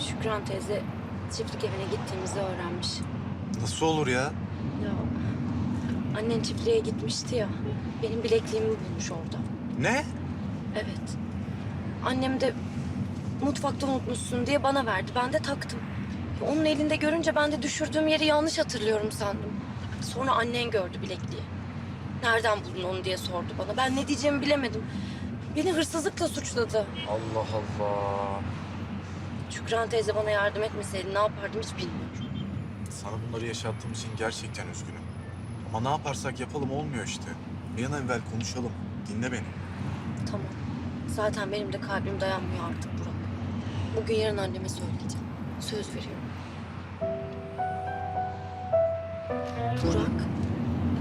Şükran teyze çiftlik evine gittiğimizi öğrenmiş. Nasıl olur ya? Ya annen çiftliğe gitmişti ya. Benim bilekliğimi bulmuş orada. Ne? Evet. Annem de mutfakta unutmuşsun diye bana verdi. Ben de taktım. Ya onun elinde görünce ben de düşürdüğüm yeri yanlış hatırlıyorum sandım. Sonra annen gördü bilekliği. Nereden buldun onu diye sordu bana. Ben ne diyeceğimi bilemedim. Beni hırsızlıkla suçladı. Allah Allah. Şükran teyze bana yardım etmeseydi ne yapardım hiç bilmiyorum. Sana bunları yaşattığım için gerçekten üzgünüm. Ama ne yaparsak yapalım olmuyor işte. Bir an evvel konuşalım. Dinle beni. Tamam. Zaten benim de kalbim dayanmıyor artık Burak. Bugün yarın anneme söyleyeceğim. Söz veriyorum. Burak,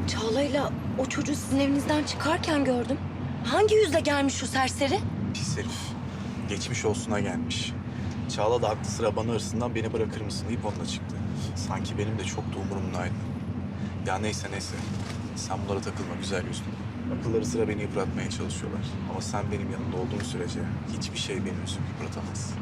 Çağla'yla o çocuğu sizin evinizden çıkarken gördüm. Hangi yüzle gelmiş şu serseri? Pis herif. Geçmiş olsuna gelmiş. Çağla da aklı sıra bana hırsından beni bırakır mısın deyip onunla çıktı. Sanki benim de çok da umurumdaydı. Ya neyse neyse. Sen bunlara takılma güzel yüzlü. Akılları sıra beni yıpratmaya çalışıyorlar. Ama sen benim yanımda olduğun sürece hiçbir şey beni üzüp yıpratamaz.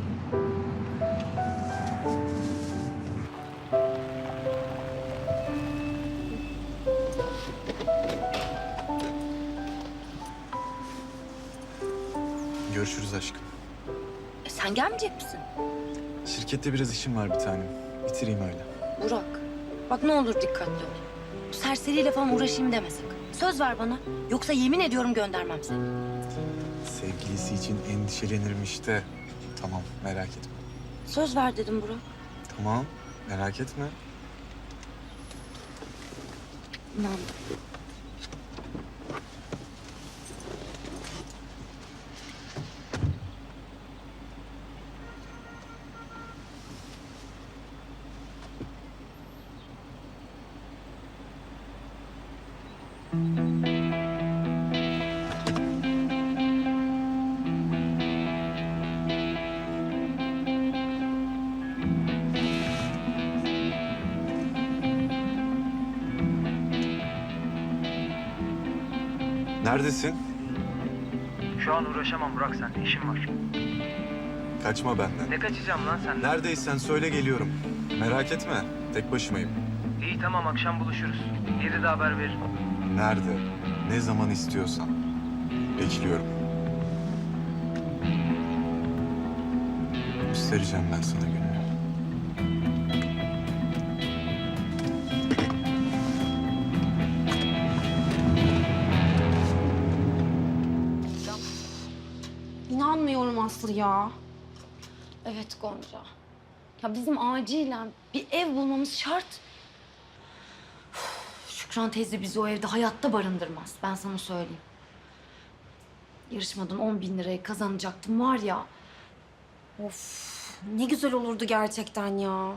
Görüşürüz aşkım. Sen gelmeyecek misin? Şirkette biraz işim var bir tanem. Bitireyim öyle. Burak, bak ne olur dikkatli ol. Bu serseriyle falan uğraşayım deme sakın. Söz ver bana. Yoksa yemin ediyorum göndermem seni. Sevgilisi için endişelenirmiş de. Tamam merak etme. Söz ver dedim Burak. Tamam merak etme. İnandım. Neredesin? Şu an uğraşamam Burak sen işim var. Kaçma benden. Ne kaçacağım lan senden? Neredeysen söyle geliyorum. Merak etme. Tek başımayım. İyi tamam akşam buluşuruz. Yeri de haber veririm. Nerede? Ne zaman istiyorsan. Bekliyorum. Göstereceğim ben sana gününü. İnanmıyorum Aslı ya. Evet Gonca. Ya bizim acilen bir ev bulmamız şart. Şükran teyze bizi o evde hayatta barındırmaz. Ben sana söyleyeyim. Yarışmadan 10 bin lirayı kazanacaktım var ya. Of ne güzel olurdu gerçekten ya.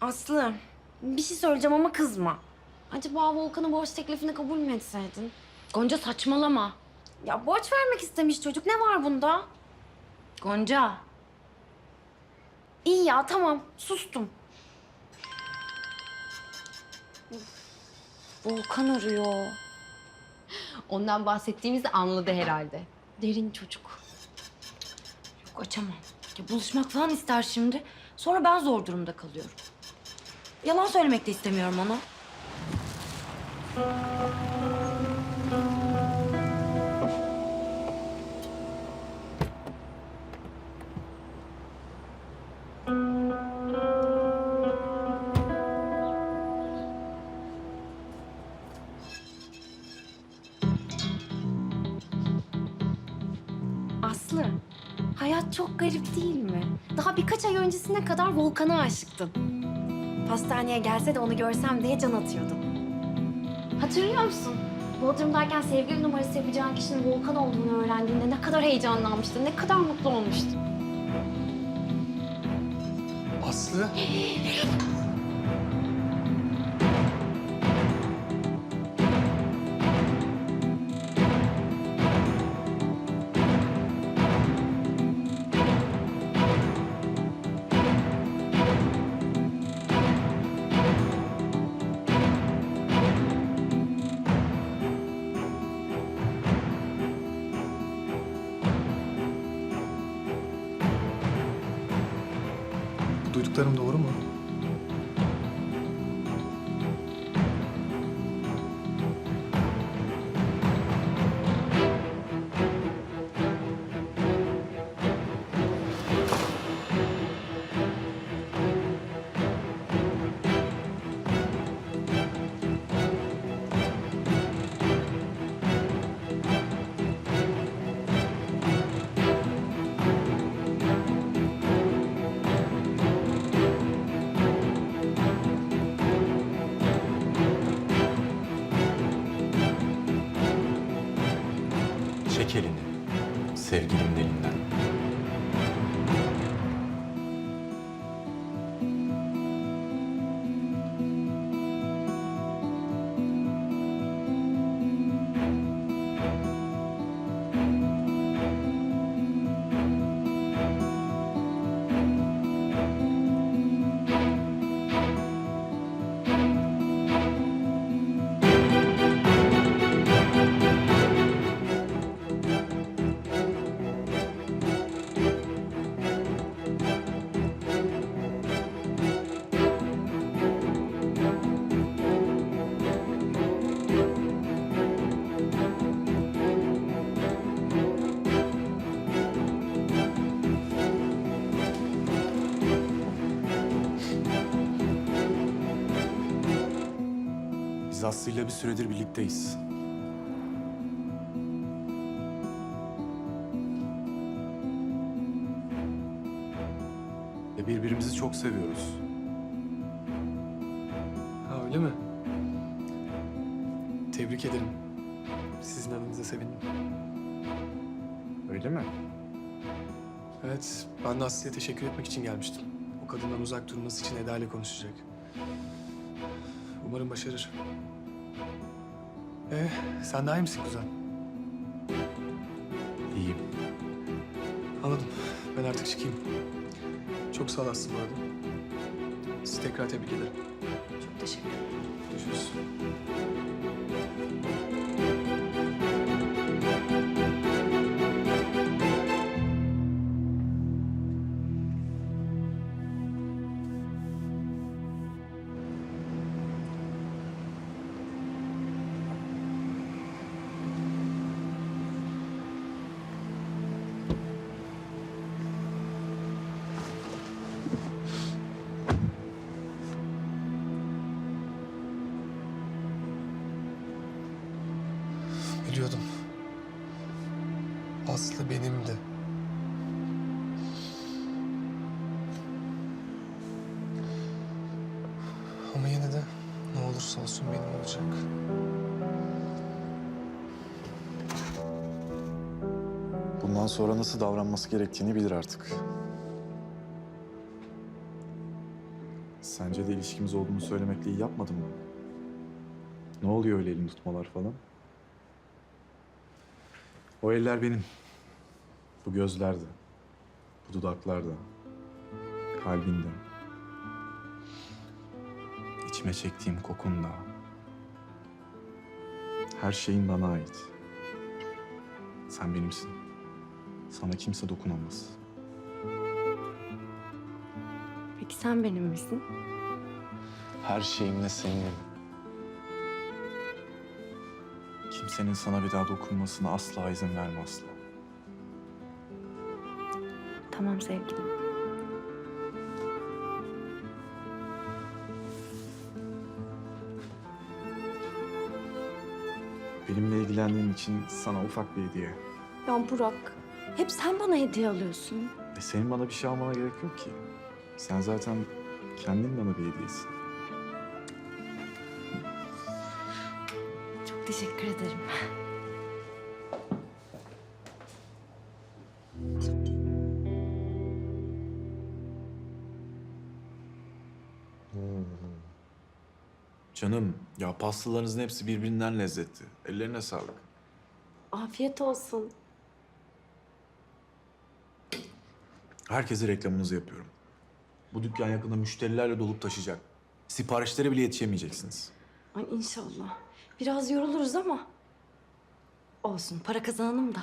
Aslı bir şey söyleyeceğim ama kızma. Acaba Volkan'ın borç teklifini kabul mü etseydin? Gonca saçmalama. Ya borç vermek istemiş çocuk ne var bunda? Gonca. İyi ya tamam sustum. Volkan arıyor. Ondan bahsettiğimizi anladı herhalde. Derin çocuk. Yok açamam. Ya buluşmak falan ister şimdi. Sonra ben zor durumda kalıyorum. Yalan söylemek de istemiyorum ona. Çok garip değil mi? Daha birkaç ay öncesine kadar Volkan'a aşıktın. Pastaneye gelse de onu görsem diye can atıyordun. Hatırlıyor musun? Bodrum'dayken sevgili numarası yapacağın kişinin Volkan olduğunu öğrendiğinde ne kadar heyecanlanmıştın, ne kadar mutlu olmuştun. Aslı. taraftarım Biz Aslı'yla bir süredir birlikteyiz. Ve birbirimizi çok seviyoruz. Ha öyle mi? Tebrik ederim. Sizin adınıza sevindim. Öyle mi? Evet, ben de Aslı'ya teşekkür etmek için gelmiştim. O kadından uzak durması için Eda ile konuşacak. Umarım başarır. Ee, sen daha iyi misin kuzen? İyiyim. Anladım. Ben artık çıkayım. Çok sağ ol Aslı bu arada. Sizi tekrar tebrik ederim. Çok teşekkür ederim. Görüşürüz. Sonra nasıl davranması gerektiğini bilir artık. Sence de ilişkimiz olduğunu söylemekle iyi yapmadım mı? Ne oluyor öyle elini tutmalar falan? O eller benim. Bu gözlerde. Bu dudaklarda. Kalbinde. İçime çektiğim kokunda. Her şeyin bana ait. Sen benimsin. Sana kimse dokunamaz. Peki sen benim misin? Her şeyimle seninim. Kimsenin sana bir daha dokunmasına asla izin verme asla. Tamam sevgilim. Benimle ilgilendiğin için sana ufak bir hediye. Ya Burak, hep sen bana hediye alıyorsun. E senin bana bir şey almana gerek yok ki. Sen zaten kendin bana bir hediyesin. Çok teşekkür ederim. Canım ya pastalarınızın hepsi birbirinden lezzetli. Ellerine sağlık. Afiyet olsun. Herkese reklamınızı yapıyorum. Bu dükkan yakında müşterilerle dolup taşıyacak. Siparişlere bile yetişemeyeceksiniz. Ay inşallah. Biraz yoruluruz ama olsun para kazanalım da.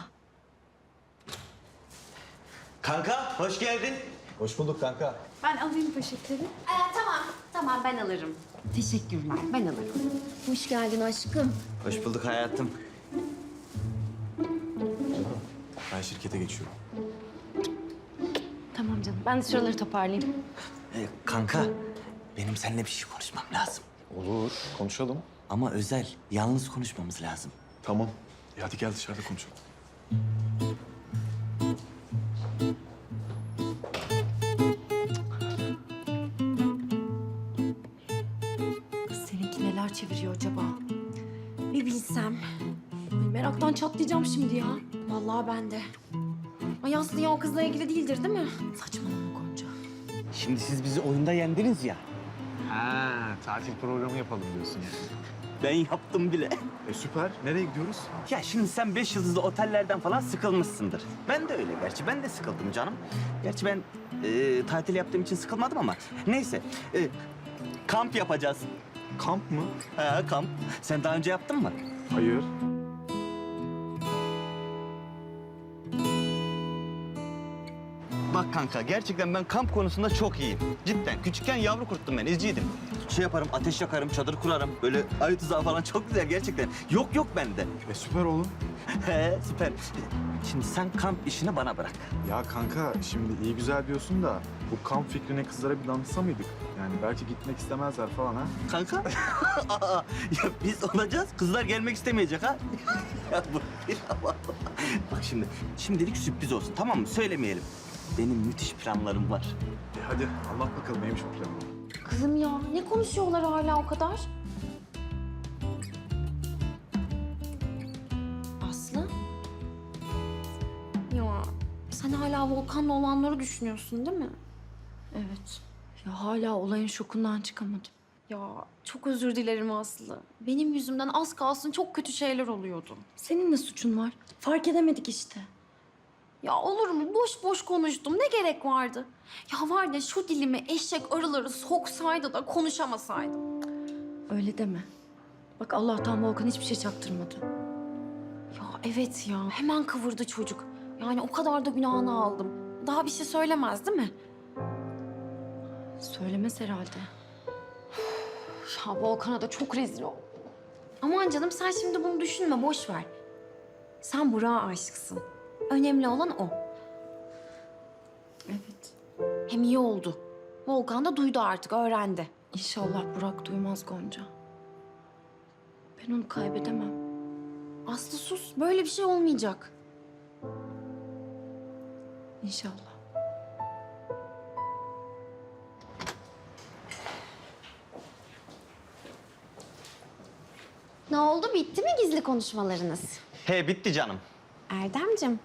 Kanka hoş geldin. Hoş bulduk kanka. Ben alayım poşetleri. Aa, tamam, tamam ben alırım. Teşekkürler, ben alırım. Hoş geldin aşkım. Hoş bulduk hayatım. Ben şirkete geçiyorum. Tamam canım, ben de şuraları toparlayayım. Ee, kanka, benim seninle bir şey konuşmam lazım. Olur, konuşalım. Ama özel, yalnız konuşmamız lazım. Tamam. E hadi gel dışarıda konuşalım. Kız seninki neler çeviriyor acaba? Bir bilsem. Ay, meraktan çatlayacağım şimdi ya. Vallahi ben de. O kızla ilgili değildir değil mi? Saçmalama Gonca. Şimdi siz bizi oyunda yendiniz ya. Ha, tatil programı yapalım diyorsun yani. Ben yaptım bile. E süper. Nereye gidiyoruz? Ya şimdi sen beş yıldızlı otellerden falan sıkılmışsındır. Ben de öyle gerçi. Ben de sıkıldım canım. Gerçi ben e, tatil yaptığım için sıkılmadım ama. Neyse. e, kamp yapacağız. Kamp mı? Ha, kamp. Sen daha önce yaptın mı? Hayır. Bak kanka gerçekten ben kamp konusunda çok iyiyim. Cidden. Küçükken yavru kurttum ben, izciydim. Şey yaparım, ateş yakarım, çadır kurarım. Böyle ayı tuzağı falan çok güzel gerçekten. Yok yok bende. E süper oğlum. He süper. Şimdi sen kamp işini bana bırak. Ya kanka şimdi iyi güzel diyorsun da bu kamp fikrine kızlara bir danışsa mıydık? Yani belki gitmek istemezler falan ha. Kanka. Aa, ya biz olacağız, kızlar gelmek istemeyecek ha. ya bu vallahi. Bak şimdi, şimdilik sürpriz olsun tamam mı? Söylemeyelim. Benim müthiş planlarım var. E hadi anlat bakalım neymiş bu plan. Kızım ya ne konuşuyorlar hala o kadar? Aslı? Ya sen hala Volkan'la olanları düşünüyorsun değil mi? Evet. Ya hala olayın şokundan çıkamadım. Ya çok özür dilerim Aslı. Benim yüzümden az kalsın çok kötü şeyler oluyordu. Senin ne suçun var? Fark edemedik işte. Ya olur mu? Boş boş konuştum. Ne gerek vardı? Ya var ya şu dilimi eşek arıları soksaydı da konuşamasaydım. Öyle deme. Bak Allah'tan Volkan hiçbir şey çaktırmadı. Ya evet ya. Hemen kıvırdı çocuk. Yani o kadar da günahını aldım. Daha bir şey söylemez değil mi? Söylemez herhalde. Ya Volkan'a da çok rezil oldum. Aman canım sen şimdi bunu düşünme. Boş ver. Sen Burak'a aşıksın. Önemli olan o. Evet. Hem iyi oldu. Volkan da duydu artık, öğrendi. İnşallah Burak duymaz Gonca. Ben onu kaybedemem. Aslı sus, böyle bir şey olmayacak. İnşallah. Ne oldu? Bitti mi gizli konuşmalarınız? He bitti canım. Erdemcim,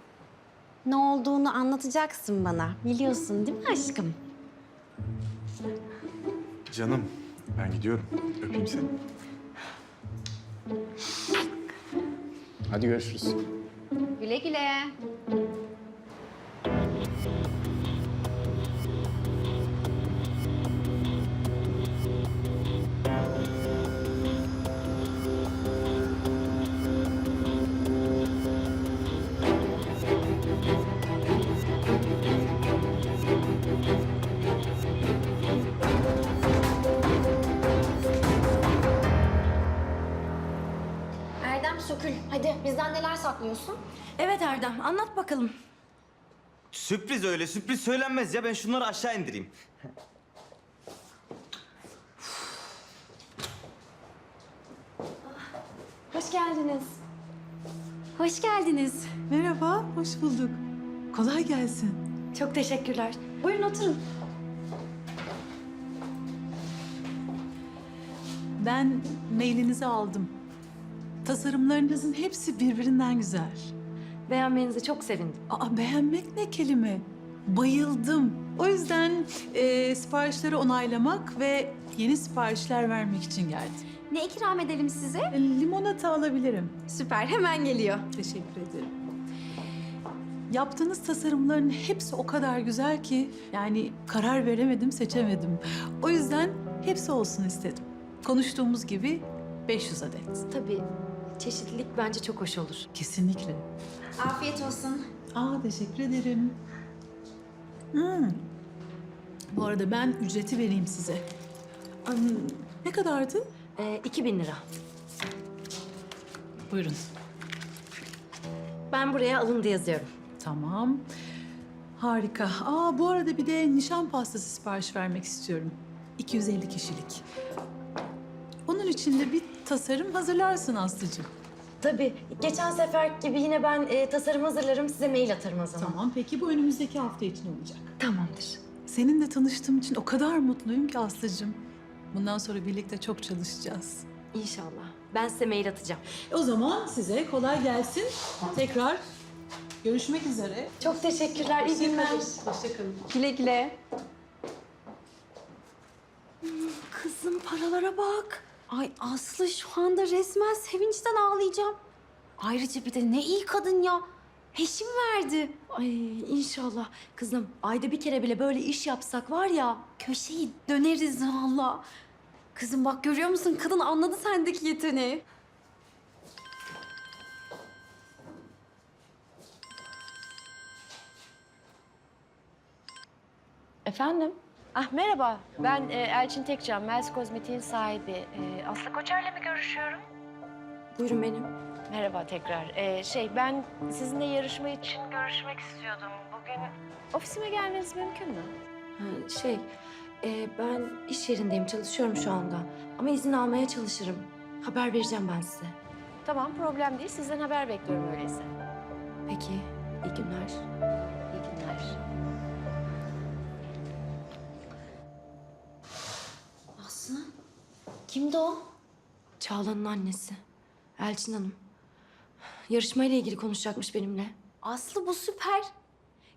ne olduğunu anlatacaksın bana. Biliyorsun değil mi aşkım? Canım ben gidiyorum. Öpeyim seni. Hadi görüşürüz. Güle güle. Bizden neler saklıyorsun? Evet Erdem, anlat bakalım. Sürpriz öyle, sürpriz söylenmez ya. Ben şunları aşağı indireyim. Hoş geldiniz. Hoş geldiniz. Merhaba, hoş bulduk. Kolay gelsin. Çok teşekkürler. Buyurun oturun. Ben mailinizi aldım. Tasarımlarınızın hepsi birbirinden güzel. Beğenmenize çok sevindim. Aa, beğenmek ne kelime? Bayıldım. O yüzden e, siparişleri onaylamak ve yeni siparişler vermek için geldim. Ne ikram edelim size? E, limonata alabilirim. Süper, hemen geliyor. Teşekkür ederim. Yaptığınız tasarımların hepsi o kadar güzel ki yani karar veremedim, seçemedim. O yüzden hepsi olsun istedim. Konuştuğumuz gibi 500 adet. Tabii, çeşitlilik bence çok hoş olur. Kesinlikle. Afiyet olsun. Aa teşekkür ederim. Hmm. Bu arada ben ücreti vereyim size. Am, ne kadardı? Ee, 2000 lira. Buyurun. Ben buraya alındı yazıyorum. Tamam. Harika. Aa bu arada bir de nişan pastası sipariş vermek istiyorum. 250 kişilik. Onun için de bir tasarım hazırlarsın Aslı'cığım. Tabii. Geçen sefer gibi yine ben e, tasarım hazırlarım. Size mail atarım o zaman. Tamam peki bu önümüzdeki hafta için olacak. Tamamdır. Seninle tanıştığım için o kadar mutluyum ki Aslı'cığım. Bundan sonra birlikte çok çalışacağız. İnşallah. Ben size mail atacağım. O zaman size kolay gelsin. Tekrar görüşmek üzere. Çok teşekkürler. İyi günler. Hoşçakalın. Güle güle. Kızım paralara bak. Ay Aslı şu anda resmen sevinçten ağlayacağım. Ayrıca bir de ne iyi kadın ya. Peşin verdi. Ay inşallah. Kızım ayda bir kere bile böyle iş yapsak var ya. Köşeyi döneriz valla. Kızım bak görüyor musun? Kadın anladı sendeki yeteneği. Efendim? Ah merhaba, ben e, Elçin Tekcan, Mels Kozmetik'in sahibi. E, Aslı Koçer'le mi görüşüyorum? Buyurun benim. Merhaba tekrar. E, şey, ben sizinle yarışma için görüşmek istiyordum. Bugün ofisime gelmeniz mümkün mü? Ha, şey, e, ben iş yerindeyim, çalışıyorum şu anda. Ama izin almaya çalışırım. Haber vereceğim ben size. Tamam, problem değil. Sizden haber bekliyorum öyleyse. Peki, iyi günler. İyi günler. Kimdi o? Çağla'nın annesi. Elçin Hanım. Yarışmayla ilgili konuşacakmış benimle. Aslı bu süper.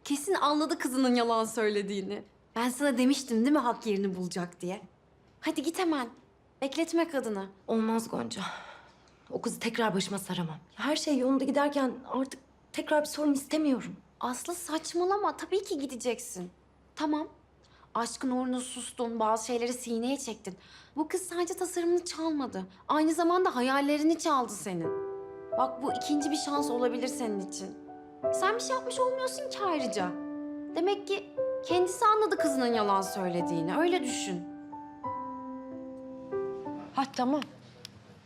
Kesin anladı kızının yalan söylediğini. Ben sana demiştim değil mi hak yerini bulacak diye. Hadi git hemen. Bekletme kadını. Olmaz Gonca. O kızı tekrar başıma saramam. Her şey yolunda giderken artık tekrar bir sorun istemiyorum. Aslı saçmalama. Tabii ki gideceksin. Tamam. Aşkın uğruna sustun, bazı şeyleri sineye çektin. Bu kız sadece tasarımını çalmadı. Aynı zamanda hayallerini çaldı senin. Bak bu ikinci bir şans olabilir senin için. Sen bir şey yapmış olmuyorsun ki ayrıca. Demek ki kendisi anladı kızının yalan söylediğini. Öyle düşün. Ha tamam.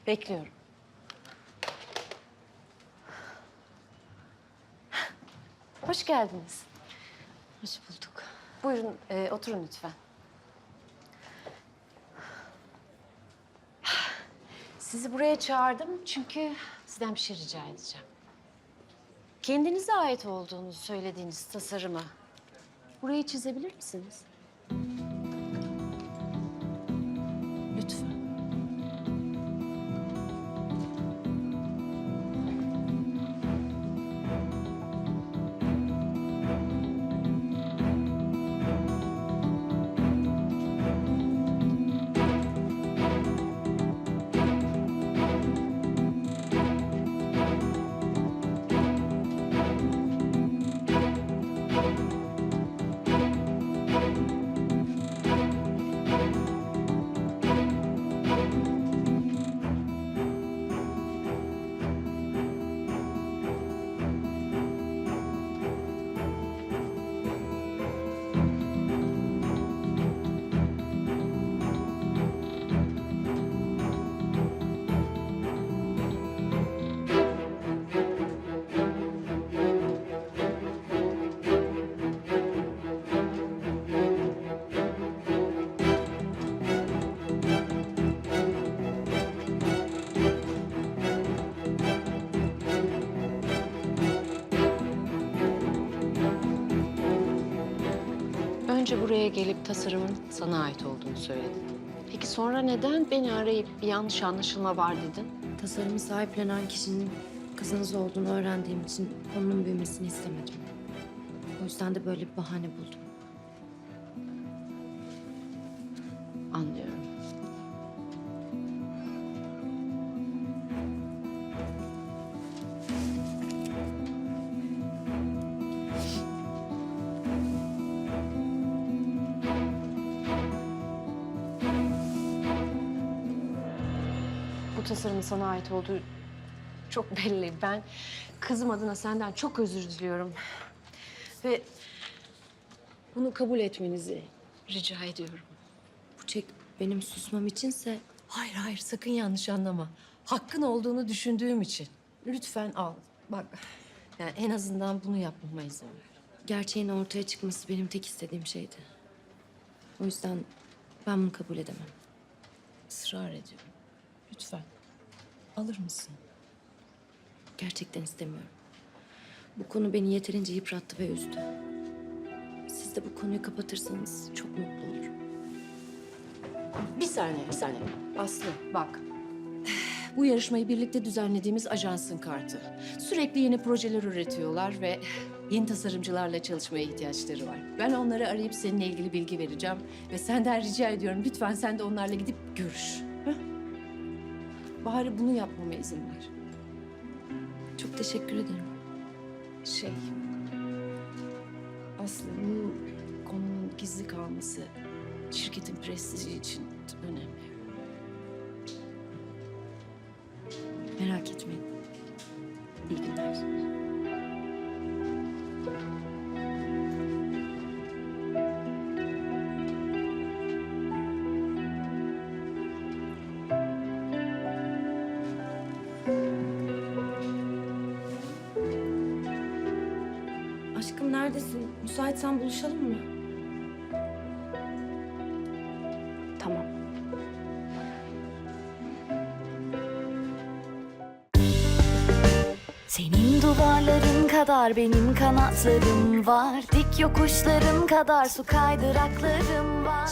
Bekliyorum. Hoş geldiniz. Hoş bulduk. Buyurun, e, oturun lütfen. Sizi buraya çağırdım çünkü sizden bir şey rica edeceğim. Kendinize ait olduğunu söylediğiniz tasarımı burayı çizebilir misiniz? Önce buraya gelip tasarımın sana ait olduğunu söyledin. Peki sonra neden beni arayıp bir yanlış anlaşılma var dedin? Tasarımı sahiplenen kişinin kızınız olduğunu öğrendiğim için konunun büyümesini istemedim. O yüzden de böyle bir bahane buldum. Tasarımın sana ait olduğu çok belli. Ben kızım adına senden çok özür diliyorum. Ve bunu kabul etmenizi Rica ediyorum. Bu çek benim susmam içinse Hayır hayır sakın yanlış anlama. Hakkın olduğunu düşündüğüm için. Lütfen al. Bak yani en azından bunu yapmama izin ver. gerçeğin ortaya çıkması benim tek istediğim şeydi. O yüzden ben bunu kabul edemem. Israr ediyorum. Lütfen. Alır mısın? Gerçekten istemiyorum. Bu konu beni yeterince yıprattı ve üzdü. Siz de bu konuyu kapatırsanız çok mutlu olurum. Bir saniye, bir saniye. Aslı bak. Bu yarışmayı birlikte düzenlediğimiz ajansın kartı. Sürekli yeni projeler üretiyorlar ve yeni tasarımcılarla çalışmaya ihtiyaçları var. Ben onları arayıp seninle ilgili bilgi vereceğim. Ve senden rica ediyorum lütfen sen de onlarla gidip görüş. Bari bunu yapmama izin ver. Çok teşekkür ederim. Şey... Aslı bu konunun gizli kalması şirketin prestiji için önemli. Müsaitsen buluşalım mı? Tamam. Senin duvarların kadar benim kanatlarım var Dik yokuşların kadar su kaydıraklarım var